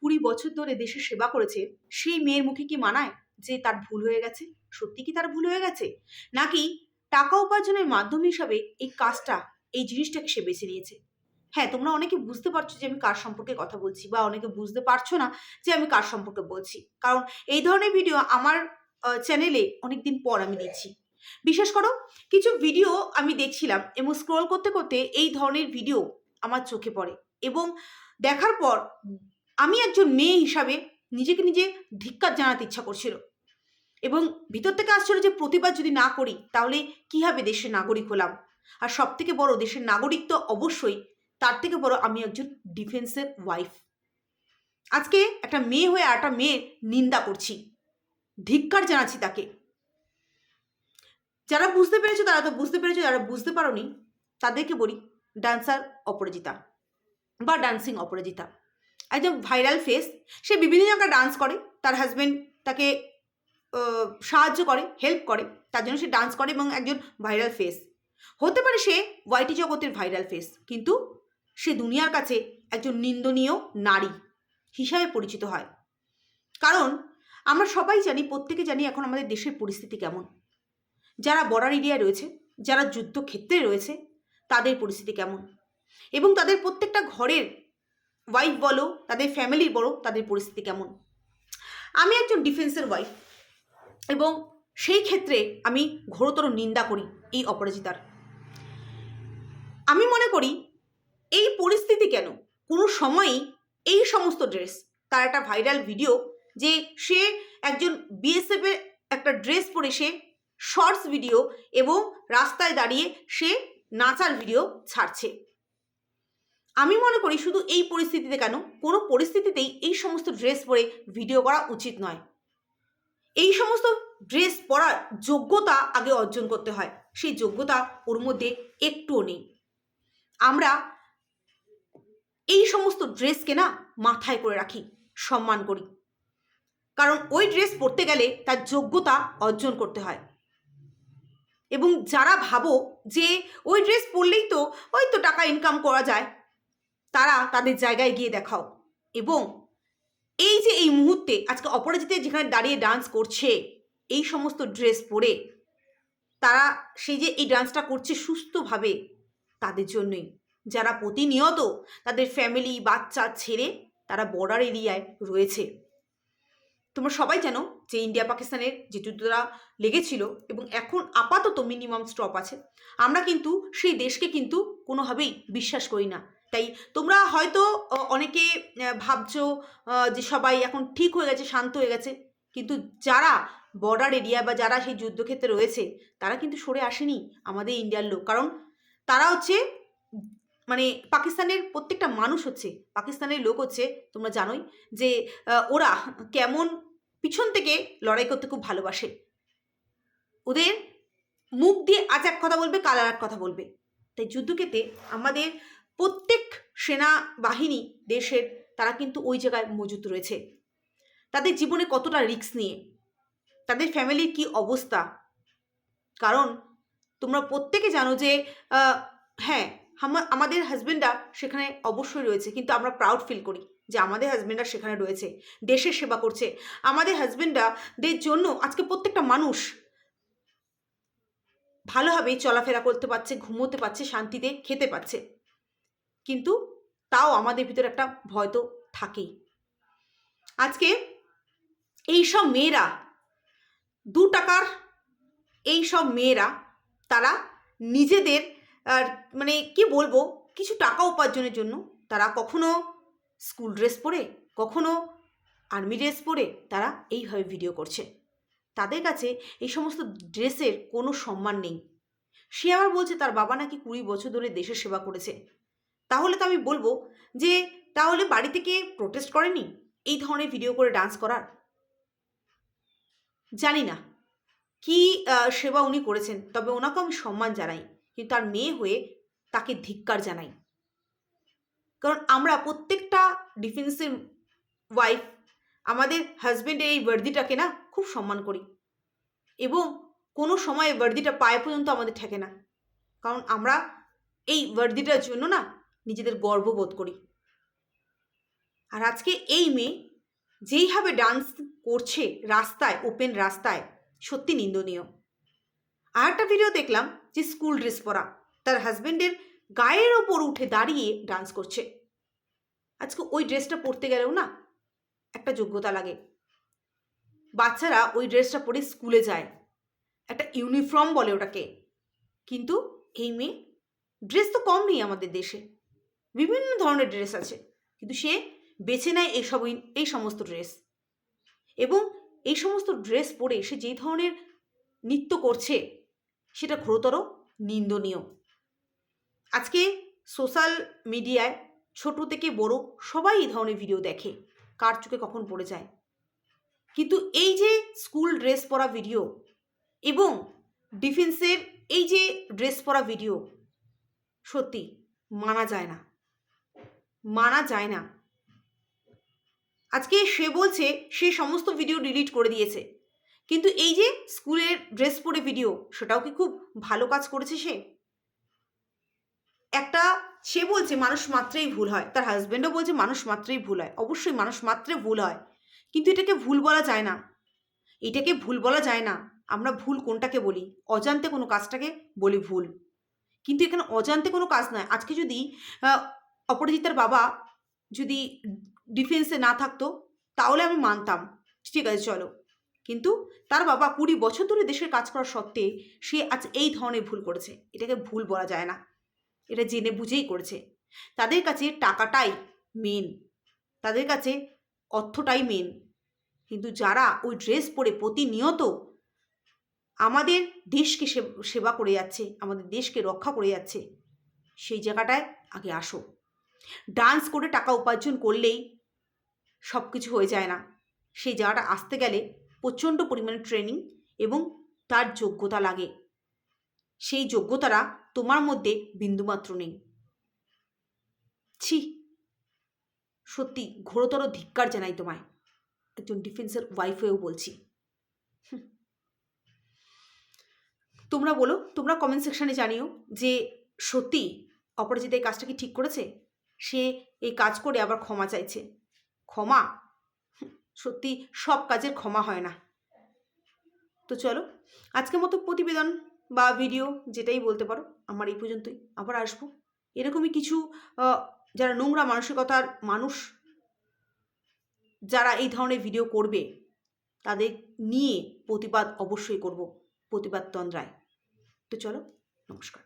কুড়ি বছর ধরে দেশের সেবা করেছে, সেই মেয়ের মুখে কি মানায় যে তার ভুল হয়ে গেছে? সত্যি কি তার ভুল হয়ে গেছে? নাকি টাকা উপার্জনের মাধ্যম হিসাবে এই কাজটা, এই জিনিসটাকে সে বেছে নিয়েছে? হ্যাঁ তোমরা অনেকে বুঝতে পারছ যে আমি কার সম্পর্কে কথা বলছি বা অনেকে বুঝতে পারছ না যে আমি কার সম্পর্কে বলছি। কারণ এই ধরনের ভিডিও আমার চ্যানেলে অনেকদিন পর আমি দিচ্ছি বিশেষ করো, কিছু ভিডিও আমি দেখছিলাম এবং স্ক্রল করতে করতে এই ধরনের ভিডিও আমার চোখে পড়ে এবং দেখার পর আমি একজন মেয়ে হিসাবে নিজেকে নিজে ধিক্কার জানাতে ইচ্ছা করছিল। এবং ভিতর থেকে আসছিল যে প্রতিবাদ যদি না করি, তাহলে কী হবে দেশের নাগরিক হলাম? আর সব থেকে বড় দেশের নাগরিক তো অবশ্যই, তার থেকে বড় আমি একজন ডিফেন্সের ওয়াইফ আজকে একটা মেয়ে হয়ে একটা মেয়ের নিন্দা করছি, ধিক্কার জানাচ্ছি তাকে। যারা বুঝতে পেরেছ তারা তো বুঝতে পেরেছ, যারা বুঝতে পারোনি, তাদেরকে বলি ডান্সার অপরাজিতা বা ডান্সিং অপরাজিতা। একদম ভাইরাল ফেস সে বিভিন্ন জায়গায় ডান্স করে, তার হাজব্যান্ড তাকে সাহায্য করে হেল্প করে, তার জন্য সে ডান্স করে এবং একজন ভাইরাল ফেস হতে পারে সে ওয়াইটি জগতের ভাইরাল ফেস কিন্তু সে দুনিয়ার কাছে একজন নিন্দনীয় নারী হিসাবে পরিচিত হয়। কারণ আমরা সবাই জানি, প্রত্যেকে জানি এখন আমাদের দেশের পরিস্থিতি কেমন। যারা বর্ডার এরিয়ায় রয়েছে, যারা যুদ্ধক্ষেত্রে রয়েছে, তাদের পরিস্থিতি কেমন? এবং তাদের প্রত্যেকটা ঘরের ওয়াইফ বলো, তাদের ফ্যামিলি বলো, তাদের পরিস্থিতি কেমন? আমি একজন ডিফেন্সের ওয়াইফ এবং সেই ক্ষেত্রে আমি ঘোরতর নিন্দা করি এই অপরাজিতার। আমি মনে করি এই পরিস্থিতি কেন? কোনো সময়ই এই সমস্ত ড্রেস তার একটা ভাইরাল ভিডিও যে সে একজন বিএসএফের একটা ড্রেস পরে সে শর্টস ভিডিও এবং রাস্তায় দাঁড়িয়ে সে নাচার ভিডিও ছাড়ছে। আমি মনে করি শুধু এই পরিস্থিতিতে কেন? কোনো পরিস্থিতিতেই এই সমস্ত ড্রেস পরে ভিডিও করা উচিত নয়। এই সমস্ত ড্রেস পরার যোগ্যতা আগে অর্জন করতে হয়। সেই যোগ্যতা ওর মধ্যে একটুও নেই। আমরা এই সমস্ত ড্রেসকে না মাথায় করে রাখি, সম্মান করি। কারণ ওই ড্রেস পরতে গেলে তার যোগ্যতা অর্জন করতে হয়। এবং যারা ভাবো যে ওই ড্রেস পরলেই তো, ওই তো টাকা ইনকাম করা যায় তারা তাদের জায়গায় গিয়ে দেখাও। এবং এই যে এই মুহূর্তে আজকে অপরাজিতে যেখানে দাঁড়িয়ে ডান্স করছে, এই সমস্ত ড্রেস পরে তারা সেই যে এই ডান্সটা করছে সুস্থভাবে তাদের জন্যই। যারা প্রতিনিয়ত তাদের ফ্যামিলি বাচ্চা ছেড়ে তারা বর্ডার এরিয়ায় রয়েছে। তোমরা সবাই জানো যে ইন্ডিয়া পাকিস্তানের যে যুদ্ধটা লেগেছিল এবং এখন আপাতত মিনিমাম স্টপ আছে। আমরা কিন্তু সেই দেশকে কিন্তু কোনোভাবেই বিশ্বাস করি না। তাই তোমরা হয়তো অনেকে ভাবছ যে সবাই এখন ঠিক হয়ে গেছে, শান্ত হয়ে গেছে। কিন্তু যারা বর্ডার এরিয়া বা যারা সেই যুদ্ধক্ষেত্রে রয়েছে, তারা কিন্তু সরে আসেনি আমাদের ইন্ডিয়ার লোক। কারণ তারা হচ্ছে মানে পাকিস্তানের প্রত্যেকটা মানুষ হচ্ছে, পাকিস্তানের লোক হচ্ছে, তোমরা জানোই যে ওরা কেমন পিছন থেকে লড়াই করতে খুব ভালোবাসে। ওদের মুখ দিয়ে আজ এক কথা বলবে, কাল আর এক কথা বলবে। তাই যুদ্ধক্ষেত্রে আমাদের প্রত্যেক সেনা বাহিনী দেশের, তারা কিন্তু ওই জায়গায় মজুত রয়েছে। তাদের জীবনে কতটা রিস্ক নিয়ে? তাদের ফ্যামিলির কি অবস্থা? কারণ তোমরা প্রত্যেকে জানো যে হ্যাঁ আমাদের হাজব্যান্ডরা সেখানে অবশ্যই রয়েছে, কিন্তু আমরা প্রাউড ফিল করি যে আমাদের হাজব্যান্ডরা সেখানে রয়েছে, দেশের সেবা করছে। আমাদের হাজবেন্ডরাদের জন্য আজকে প্রত্যেকটা মানুষ ভালোভাবে চলাফেরা করতে পারছে, ঘুমোতে পারছে, শান্তিতে খেতে পাচ্ছে কিন্তু তাও আমাদের ভিতরে একটা ভয় তো থাকেই। আজকে এই সব মেয়েরা, দু টাকার এই সব মেয়েরা, তারা নিজেদের মানে কি বলব, কিছু টাকা উপার্জনের জন্য তারা কখনো স্কুল ড্রেস পরে, কখনো আর্মি ড্রেস পরে তারা এইভাবে ভিডিও করছে। তাদের কাছে এই সমস্ত ড্রেসের কোনো সম্মান নেই। সে আবার বলছে, তার বাবা নাকি কুড়ি বছর ধরে দেশের সেবা করেছে। তাহলে তো আমি বলব যে, তাহলে বাড়ি থেকে প্রোটেস্ট করেনি? এই ধরনের ভিডিও করে ডান্স করার? জানি না। কি সেবা উনি করেছেন? তবে ওনাকে আমি সম্মান জানাই। কিন্তু তার মেয়ে হয়ে তাকে ধিক্কার জানাই। কারণ আমরা প্রত্যেকটা ডিফেন্সের ওয়াইফ আমাদের হাজব্যান্ডের এই বর্দিটাকে না খুব সম্মান করি। এবং কোনো সময় বর্দিটা পায়ে পর্যন্ত আমাদের ঠেকে না। কারণ আমরা এই বর্দিটার জন্য না নিজেদের গর্ববোধ করি। আর আজকে এই মেয়ে যেইভাবে ডান্স করছে রাস্তায় ওপেন রাস্তায়, সত্যি নিন্দনীয়। আর একটা ভিডিও দেখলাম যে স্কুল ড্রেস পরা, তার হাজবেন্ডের গায়ের ওপর উঠে দাঁড়িয়ে ডান্স করছে। আজকে ওই ড্রেসটা পরতে গেলেও না একটা যোগ্যতা লাগে। বাচ্চারা ওই ড্রেসটা পরে স্কুলে যায়। একটা ইউনিফর্ম বলে ওটাকে। কিন্তু এই মেয়ে ড্রেস তো কম নেই আমাদের দেশে। বিভিন্ন ধরনের ড্রেস আছে। কিন্তু সে বেছে নেয় এইসব এই সমস্ত ড্রেস। এবং এই সমস্ত ড্রেস পরে সে যেই ধরনের নৃত্য করছে, সেটা ঘোরতর নিন্দনীয়। আজকে সোশ্যাল মিডিয়ায় ছোট থেকে বড় সবাই এই ধরনের ভিডিও দেখে, কার চোখে কখন পড়ে যায়। কিন্তু এই যে স্কুল ড্রেস পরা ভিডিও এবং ডিফেন্সের এই যে ড্রেস পরা ভিডিও, সত্যি মানা যায় না। মানা যায় না। আজকে সে বলছে, সে সমস্ত ভিডিও ডিলিট করে দিয়েছে। কিন্তু এই যে স্কুলের ড্রেস পরে ভিডিও সেটাও কি খুব ভালো কাজ করেছে সে? একটা, সে বলছে মানুষ মাত্রেই ভুল হয়। তার হাজব্যান্ডও বলছে মানুষ মাত্রেই ভুল হয়। অবশ্যই মানুষ মাত্রে ভুল হয়। কিন্তু এটাকে ভুল বলা যায় না। এটাকে ভুল বলা যায় না। আমরা ভুল কোনটাকে বলি? অজান্তে কোনো কাজটাকে বলি ভুল। কিন্তু এখানে অজান্তে কোনো কাজ নয়। আজকে যদি অপরাজিতার বাবা যদি ডিফেন্সে না থাকতো, তাহলে আমি মানতাম। ঠিক আছে, চলো। কিন্তু তার বাবা কুড়ি বছর ধরে দেশের কাজ করা সত্ত্বে সে আজ এই ধরনের ভুল করেছে। এটাকে ভুল বলা যায় না। এটা জেনে বুঝেই করেছে। তাদের কাছে টাকাটাই মেন তাদের কাছে অর্থটাই মেন কিন্তু যারা ওই ড্রেস পরে প্রতিনিয়ত আমাদের দেশকে সেবা করে যাচ্ছে, আমাদের দেশকে রক্ষা করে যাচ্ছে, সেই জায়গাটায় আগে আসো। ডান্স করে টাকা উপার্জন করলেই সব কিছু হয়ে যায় না। সেই জায়গাটা আসতে গেলে প্রচণ্ড পরিমাণে ট্রেনিং এবং তার যোগ্যতা লাগে। সেই যোগ্যতারা তোমার মধ্যে বিন্দুমাত্র নেই। ছি, সত্যি ঘোরতর ধিক্কার জানাই তোমায়। একজন ডিফেন্সের ওয়াইফ হয়েও বলছি। তোমরা বলো, তোমরা কমেন্ট সেকশানে জানিও যে সত্যি অপরাজিতা এই কাজটা কি ঠিক করেছে? সে এই কাজ করে আবার ক্ষমা চাইছে। ক্ষমা? সত্যি সব কাজের ক্ষমা হয় না। তো চলো, আজকের মতো প্রতিবেদন বা ভিডিও যেটাই বলতে পারো, আমার এই পর্যন্তই। আবার আসব। এরকমই কিছু যারা নোংরা মানসিকতার মানুষ, যারা এই ধরনের ভিডিও করবে, তাদের নিয়ে প্রতিবাদ অবশ্যই করব, প্রতিবাদ তন্দ্রায়। তো চলো, নমস্কার।